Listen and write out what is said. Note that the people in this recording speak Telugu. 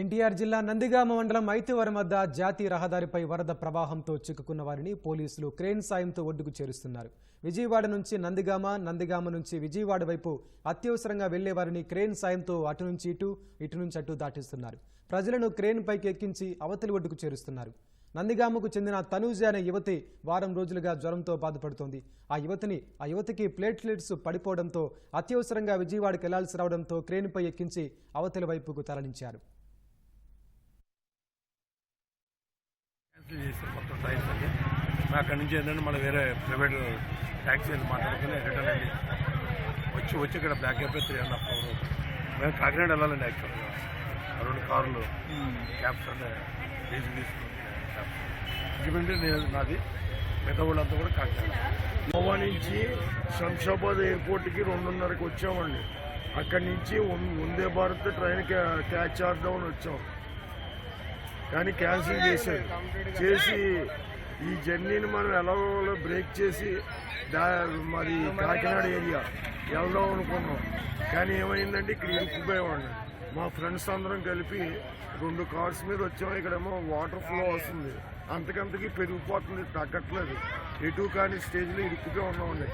ఎన్టీఆర్ జిల్లా నందిగామ మండలం ఐతివరం వద్ద జాతీయ రహదారిపై వరద ప్రవాహంతో చిక్కుకున్న వారిని పోలీసులు క్రేన్ సాయంతో ఒడ్డుకు చేరుస్తున్నారు. విజయవాడ నుంచి నందిగామ నందిగామ నుంచి విజయవాడ వైపు అత్యవసరంగా వెళ్ళే వారిని క్రేన్ సాయంతో అటు నుంచి ఇటు ఇటు నుంచి అటు దాటిస్తున్నారు. ప్రజలను క్రేన్ పైకి ఎక్కించి అవతలి ఒడ్డుకు చేరుస్తున్నారు. నందిగామకు చెందిన తనూజ అనే యువతి వారం రోజులుగా జ్వరంతో బాధపడుతోంది. ఆ యువతిని ఆ యువతికి ప్లేట్లెట్స్ పడిపోవడంతో అత్యవసరంగా విజయవాడకు వెళ్ళాల్సి రావడంతో క్రేన్పై ఎక్కించి అవతలి వైపుకు తరలించారు. క్యాన్సిల్ చేశారు మొత్తం టైర్స్ అన్ని. మేము అక్కడి నుంచి ఏంటంటే మళ్ళీ వేరే ప్రైవేట్ ట్యాక్సీ అని మాట్లాడుకుని రిటర్న్ వెళ్ళి వచ్చి వచ్చి ఇక్కడ బ్లాక్ అయిపోయి త్రీ అండ్ హాఫ్ అవర్ మేము కాకినాడ వెళ్ళాలండి యాక్చువల్గా ఆ రెండు కార్లు క్యాబ్స్ అంటే డీజిల్ తీసుకుని క్యాబ్స్ నేను నాది. మిగతా వాళ్ళంతా కూడా కాకినాడ. గోవా నుంచి శంషాబాద్ ఎయిర్పోర్ట్కి రెండున్నరకి వచ్చామండి. అక్కడి నుంచి వందే భారత్ ట్రైన్ క్యా- క్యాచ్ చేద్దామని వచ్చాం. కానీ క్యాన్సిల్ చేశారు. చేసి ఈ జర్నీని మనం ఎలా బ్రేక్ చేసి దా మరి కాకినాడ ఏరియా వెళ్దాం అనుకున్నాం. కానీ ఏమైందంటే ఇక్కడ ఇరుక్కుపోయేవాడిని మా ఫ్రెండ్స్ అందరం కలిపి రెండు కార్స్ మీద వచ్చాము ఇక్కడేమో వాటర్ ఫ్లో వస్తుంది. అంతకంతకి పెరిగిపోతుంది. తగ్గట్లేదు. ఎటు కానీ స్టేజ్లో ఇరుక్కుపోయి ఉన్నామండి